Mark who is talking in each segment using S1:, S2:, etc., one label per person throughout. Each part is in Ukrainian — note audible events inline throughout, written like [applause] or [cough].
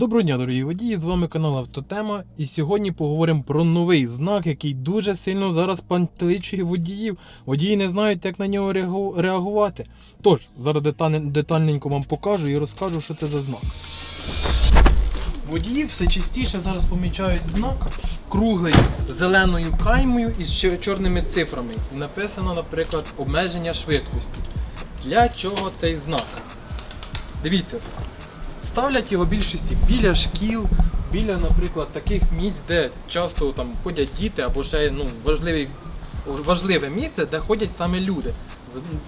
S1: Доброго дня, дорогі водії! З вами канал Автотема. І сьогодні поговоримо про новий знак, який дуже сильно зараз пантеличує водіїв. Водії не знають, як на нього реагувати. Тож, зараз детальненько вам покажу і розкажу, що це за знак. Водії все частіше зараз помічають знак круглий зеленою каймою із чорними цифрами. І написано, наприклад, обмеження швидкості. Для чого цей знак? Дивіться, ставлять його більшості біля шкіл, біля, наприклад, таких місць, де часто там ходять діти, або ще ну, важливі, важливе місце, де ходять саме люди.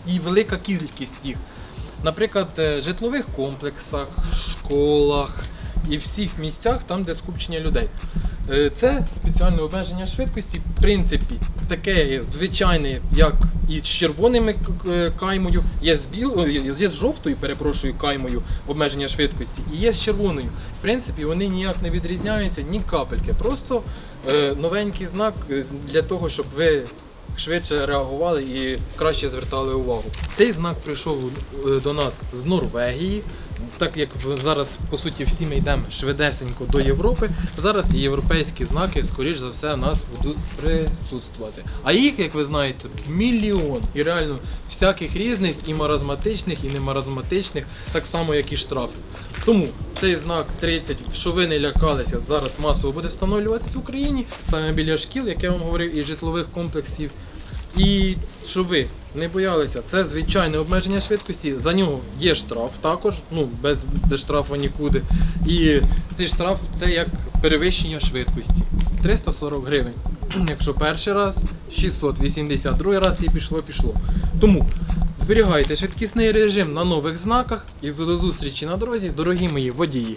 S1: І велика кількість їх. Наприклад, в житлових комплексах, школах і всіх місцях, там, де скупчення людей. Е, Це спеціальне обмеження швидкості, в принципі, таке звичайне, як і з червоними е, каймою, є з біл... є з жовтою, перепрошую, каймою обмеження швидкості, і є з червоною. В принципі, вони ніяк не відрізняються, ні капельки. Просто е, новенький знак е, для того, щоб ви швидше реагували і краще звертали увагу. Цей знак прийшов е, до нас з Норвегії. Так як зараз по суті всі ми йдемо швидесенько до Європи, зараз європейські знаки, скоріш за все, у нас будуть присутствувати. А їх, як ви знаєте, мільйон. І реально всяких різних, і маразматичних, і немаразматичних, так само, як і штрафи. Тому цей знак 30, що ви не лякалися, зараз масово буде встановлюватись в Україні, саме біля шкіл, як я вам говорив, і житлових комплексів. І щоб ви не боялися, це звичайне обмеження швидкості. За нього є штраф також, ну без, без штрафу нікуди. І цей штраф це як перевищення швидкості. 340 гривень. [clears throat] Якщо перший раз 680, другий раз і пішло, пішло. Тому зберігайте швидкісний режим на нових знаках і до зустрічі на дорозі, дорогі мої водії.